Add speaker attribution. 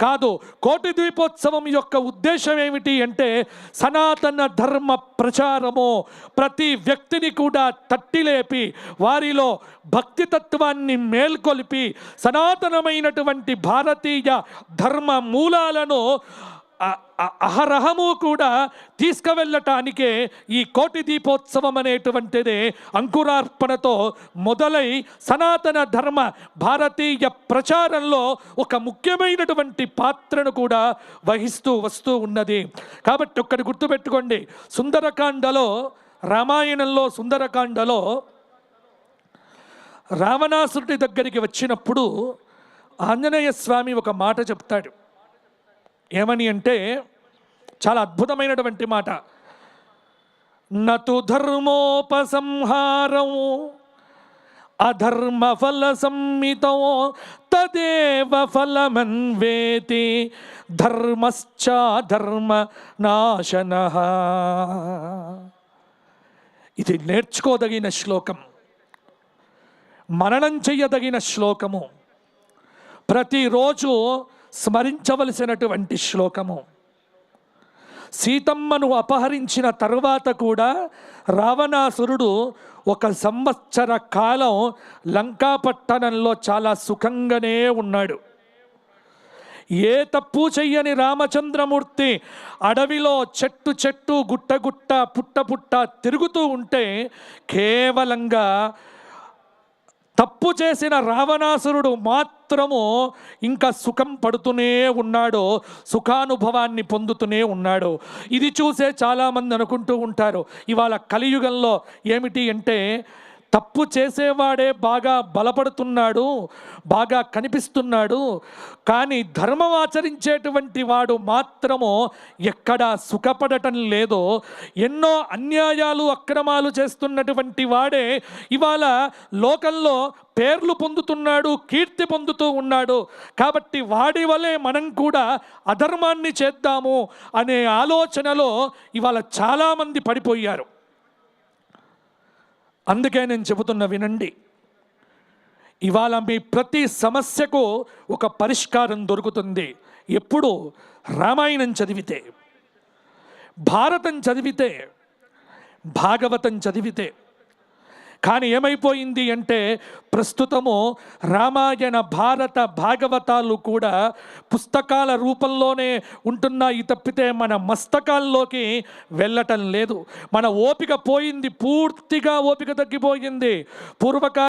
Speaker 1: కాదు కోటి ద్వీపోత్సవం యొక్క ఉద్దేశం ఏమిటి అంటే సనాతన ధర్మ ప్రచారము. ప్రతి వ్యక్తిని కూడా తట్టిలేపి వారిలో భక్తి తత్వాన్ని మేల్కొలిపి సనాతనమైనటువంటి భారతీయ ధర్మ మూలాలను అహరహము కూడా తీసుకువెళ్ళటానికే ఈ కోటి దీపోత్సవం అనేటువంటిది అంకురార్పణతో మొదలై సనాతన ధర్మ భారతీయ ప్రచారంలో ఒక ముఖ్యమైనటువంటి పాత్రను కూడా వహిస్తూ వస్తూ ఉన్నది. కాబట్టి ఒక్కటి గుర్తుపెట్టుకోండి. సుందరకాండలో రామాయణంలో సుందరకాండలో రావణాసురుడి దగ్గరికి వచ్చినప్పుడు ఆంజనేయ స్వామి ఒక మాట చెప్తాడు. ఏమని అంటే చాలా అద్భుతమైనటువంటి మాట. నతు ధర్మోపసంహారం అధర్మ ఫల సంహితో తదేవ ఫలమన్వేతి ధర్మశ్చాధర్మ నాశన. ఇది నేర్చుకోదగిన శ్లోకం. మననం చెయ్యదగిన శ్లోకము. ప్రతిరోజు స్మరించవలసినటువంటి శ్లోకము. సీతమ్మను అపహరించిన తర్వాత కూడా రావణాసురుడు ఒక సంవత్సర కాలం లంకాపట్టణంలో చాలా సుఖంగానే ఉన్నాడు. ఏ తప్పు చెయ్యని రామచంద్రమూర్తి అడవిలో చెట్టు చెట్టు గుట్ట గుట్ట పుట్ట పుట్ట తిరుగుతూ ఉంటే కేవలంగా తప్పు చేసిన రావణాసురుడు మాత్రం మాత్రము ఇంకా సుఖం పడుతూనే ఉన్నాడు సుఖానుభవాన్ని పొందుతూనే ఉన్నాడు. ఇది చూసే చాలామంది అనుకుంటూ ఉంటారు ఇవాళ కలియుగంలో ఏమిటి అంటే తప్పు చేసేవాడే బాగా బలపడుతున్నాడు బాగా కనిపిస్తున్నాడు. కానీ ధర్మం ఆచరించేటువంటి వాడు మాత్రము ఎక్కడా సుఖపడటం లేదో ఎన్నో అన్యాయాలు అక్రమాలు చేస్తున్నటువంటి వాడే ఇవాళ లోకంలో పేర్లు పొందుతున్నాడు కీర్తి పొందుతూ ఉన్నాడు. కాబట్టి వాడి వలె మనం కూడా అధర్మాన్ని చేద్దాము అనే ఆలోచనలో ఇవాళ చాలామంది పడిపోయారు. అందుకే నేను చెబుతున్న వినండి. ఇవాళ మీ ప్రతి సమస్యకు ఒక పరిష్కారం దొరుకుతుంది. ఎప్పుడు? రామాయణం చదివితే. భారతం చదివితే. భాగవతం చదివితే. కానీ ఏమైపోయింది అంటే ప్రస్తుతము రామాయణ భారత భాగవతాలు కూడా పుస్తకాల రూపంలోనే ఉంటున్నాయి తప్పితే మన మస్తకాల్లోకి వెళ్ళటం లేదు. మన ఓపిక పోయింది పూర్తిగా ఓపిక తగ్గిపోయింది. పూర్వకాల